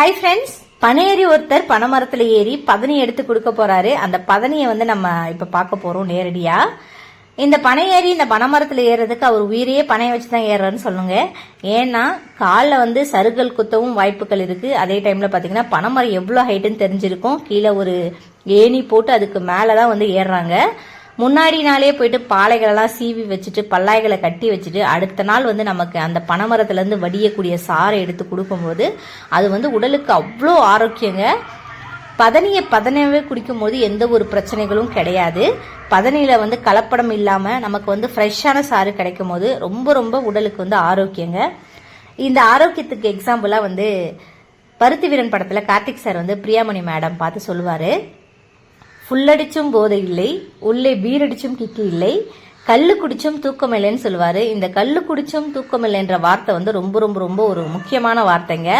Hi friends பனையேறி ஒருத்தர் பனைமரத்துல ஏறி பதனி எடுத்து கொடுக்க போறாரு. அந்த பதனியை வந்து நம்ம இப்ப பார்க்க போறோம் நேரடியா. இந்த பனை ஏறி இந்த பனைமரத்துல ஏறுறதுக்கு அவர் உயிரையே பனையை வச்சு தான் ஏறுறாருன்னு சொல்லுங்க. ஏன்னா காலில் வந்து சருகல் குத்தவும் வாய்ப்புகள் இருக்கு. அதே டைம்ல பாத்தீங்கன்னா பனைமரம் எவ்வளோ ஹைட்டுன்னு தெரிஞ்சிருக்கும். கீழே ஒரு ஏணி போட்டு அதுக்கு மேலே தான் வந்து ஏறுறாங்க. முன்னாடி நாளே போயிட்டு பாலைகளெல்லாம் சீவி வச்சுட்டு பல்லாய்களை கட்டி வச்சுட்டு அடுத்த நாள் வந்து நமக்கு அந்த பனைமரத்துலேருந்து வடியக்கூடிய சாறை எடுத்து கொடுக்கும்போது அது வந்து உடலுக்கு அவ்வளோ ஆரோக்கியங்க. பதனியை பதனவே குடிக்கும்போது எந்த ஒரு பிரச்சனைகளும் கிடையாது. பதனியில் வந்து கலப்படம் இல்லாமல் நமக்கு வந்து ஃப்ரெஷ்ஷான சாறு கிடைக்கும் போது ரொம்ப ரொம்ப உடலுக்கு வந்து ஆரோக்கியங்க. இந்த ஆரோக்கியத்துக்கு எக்ஸாம்பிளாக வந்து பருத்தி வீரன் படத்தில் கார்த்திக் சார் வந்து பிரியாமணி மேடம் பார்த்து சொல்லுவார். ஃபுல்லடிச்சும் போதை இல்லை உள்ளே பீரடிச்சும் கிக்கு இல்லை கல்லு குடிச்சும் தூக்கம் இல்லைன்னு சொல்லுவாரு. இந்த கல்லு குடிச்சும் தூக்கம் இல்லைன்ற வார்த்தை வந்து ரொம்ப ரொம்ப ரொம்ப ஒரு முக்கியமான வார்த்தைங்க.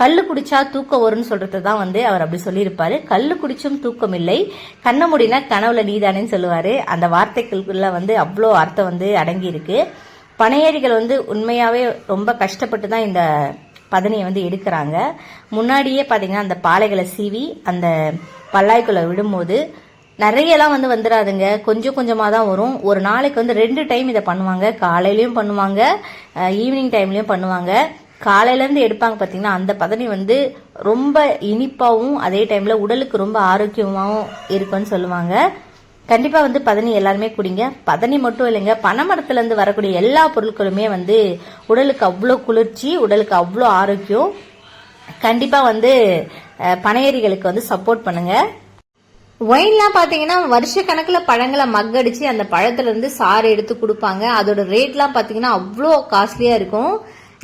கல்லு குடிச்சா தூக்கம் வரும்னு சொல்றது தான் வந்து அவர் அப்படி சொல்லியிருப்பாரு. கல்லு குடிச்சும் தூக்கம் இல்லை கண்ண முடினா கனவுல நீதானேன்னு சொல்லுவாரு. அந்த வார்த்தைக்குள்ள வந்து அவ்வளோ அர்த்தம் வந்து அடங்கி இருக்கு பனையேறிகள் வந்து உண்மையாவே ரொம்ப கஷ்டப்பட்டு தான் இந்த பதனியை வந்து எடுக்கிறாங்க. முன்னாடியே பார்த்தீங்கன்னா அந்த பாலைகளை சீவி அந்த பல்லாய்க்குள்ள விடும்போது நிறையலாம் வந்து வந்துடாதுங்க கொஞ்சம் கொஞ்சமாக தான் வரும். ஒரு நாளைக்கு வந்து ரெண்டு டைம் இதை பண்ணுவாங்க. காலையிலையும் பண்ணுவாங்க. ஈவினிங் டைம்லையும் பண்ணுவாங்க. காலையிலேருந்து எடுப்பாங்க பார்த்தீங்கன்னா அந்த பதனி வந்து ரொம்ப இனிப்பாகவும் அதே டைமில் உடலுக்கு ரொம்ப ஆரோக்கியமாகவும் இருக்குன்னு சொல்லுவாங்க. கண்டிப்பாக வந்து பதனி எல்லாருமே குடிங்க. பதனி மட்டும் இல்லைங்க. பனைமரத்துலேருந்து வரக்கூடிய எல்லா பொருட்களுமே வந்து உடலுக்கு அவ்வளோ குளிர்ச்சி உடலுக்கு அவ்வளோ ஆரோக்கியம். கண்டிப்பாக வந்து பனையரிகளுக்கு வந்து சப்போர்ட் பண்ணுங்க. ஒயின்லாம் பார்த்தீங்கன்னா வருஷ கணக்கில் பழங்களை மக்கடிச்சு அந்த பழத்துல இருந்து சாறு எடுத்து கொடுப்பாங்க. அதோட ரேட்லாம் பார்த்தீங்கன்னா அவ்வளோ காஸ்ட்லியாக இருக்கும்.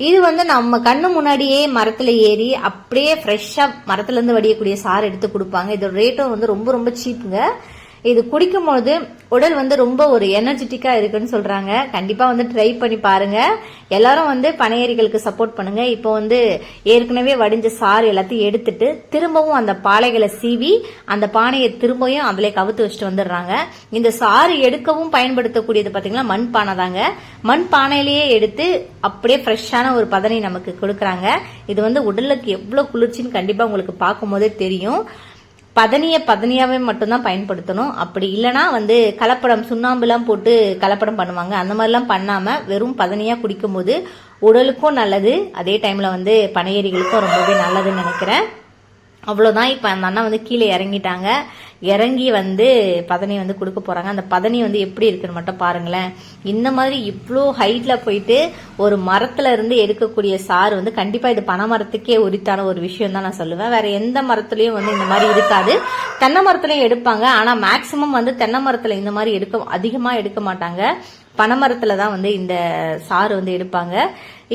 இது வந்து நம்ம கண்ணு முன்னாடியே மரத்துல ஏறி அப்படியே ஃப்ரெஷ்ஷாக மரத்துல இருந்து வடியக்கூடிய சாறு எடுத்து கொடுப்பாங்க. இதோட ரேட்டும் வந்து ரொம்ப ரொம்ப சீப்புங்க இது குடிக்கும் பொழுது உடல் வந்து ரொம்ப ஒரு எனர்ஜெட்டிக்காக இருக்குன்னு சொல்கிறாங்க கண்டிப்பாக வந்து ட்ரை பண்ணி பாருங்கள் எல்லாரும் வந்து பனையேறிகளுக்கு சப்போர்ட் பண்ணுங்கள் இப்போ வந்து ஏற்கனவே வடிஞ்ச சாறு எல்லாத்தையும் எடுத்துட்டு திரும்பவும் அந்த பாலைகளை சீவி அந்த பானையை திரும்பவும் அதிலே கவுத்து வச்சுட்டு வந்துடுறாங்க. இந்த சாறு எடுக்கவும் பயன்படுத்தக்கூடியது பார்த்தீங்கன்னா மண் பானை தாங்க. மண் பானையிலேயே எடுத்து அப்படியே ஃப்ரெஷ்ஷான ஒரு பதனை நமக்கு கொடுக்குறாங்க. இது வந்து உடலுக்கு எவ்வளோ குளிர்ச்சின்னு கண்டிப்பாக உங்களுக்கு பார்க்கும்போதே தெரியும். பதனியை பதனியாவே மட்டும்தான் பயன்படுத்தணும். அப்படி இல்லைனா வந்து கலப்படம் சுண்ணாம்புலாம் போட்டு கலப்படம் பண்ணுவாங்க. அந்த மாதிரிலாம் பண்ணாம வெறும் பதனியா குடிக்கும்போது உடலுக்கும் நல்லது. அதே டைம்ல வந்து பனையேறிகளுக்கும் ரொம்பவே நல்லதுன்னு நினைக்கிறேன். அவ்வளோதான் இப்போ அந்த அண்ணா வந்து கீழே இறங்கிட்டாங்க. இறங்கி வந்து பதனி வந்து கொடுக்க போறாங்க. அந்த பதனி வந்து எப்படி இருக்குன்னு மட்டும் பாருங்களேன். இந்த மாதிரி இவ்வளோ ஹைட்ல போயிட்டு ஒரு மரத்துல இருந்து எடுக்கக்கூடிய சாறு வந்து கண்டிப்பா இது பனை மரத்துக்கே உரித்தான ஒரு விஷயம் தான் நான் சொல்லுவேன். வேற எந்த மரத்துலயும் வந்து இந்த மாதிரி இருக்காது. தென்னை மரத்துலயும் எடுப்பாங்க. ஆனா மேக்சிமம் வந்து தென்னை மரத்துல இந்த மாதிரி எடுக்க அதிகமா எடுக்க மாட்டாங்க. பனைமரத்துல தான் வந்து இந்த சாறு வந்து எடுப்பாங்க.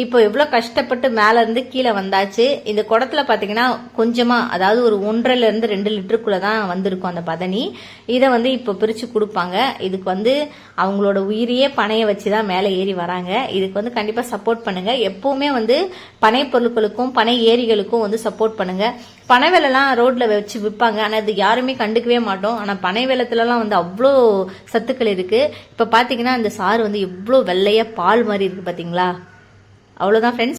இப்போ எவ்வளோ கஷ்டப்பட்டு மேலேருந்து கீழே வந்தாச்சு இந்த குடத்துல பார்த்தீங்கன்னா கொஞ்சமாக அதாவது ஒரு ஒன்றரைலேருந்து ரெண்டு லிட்டருக்குள்ளே தான் வந்திருக்கும் அந்த பதனி. இதை வந்து இப்போ பிரித்து கொடுப்பாங்க. இதுக்கு வந்து அவங்களோட உயிரியே பனைய வச்சு தான் மேலே ஏறி வராங்க. இதுக்கு வந்து கண்டிப்பாக சப்போர்ட் பண்ணுங்கள் எப்போவுமே வந்து பனை பொருட்களுக்கும் பனை ஏரிகளுக்கும் வந்து சப்போர்ட் பண்ணுங்கள் பனை வேலைலாம் ரோட்டில் வச்சு விற்பாங்க ஆனால் இது யாருமே கண்டுக்கவே மாட்டோம். ஆனால் பனை வேலத்துலலாம் வந்து அவ்வளோ சத்துக்கள் இருக்குது இப்போ பார்த்தீங்கன்னா அந்த சாறு வந்து எவ்வளோ வெள்ளையாக பால் மாதிரி இருக்குது பார்த்தீங்களா அவ்வளோதான் ஃப்ரெண்ட்ஸ்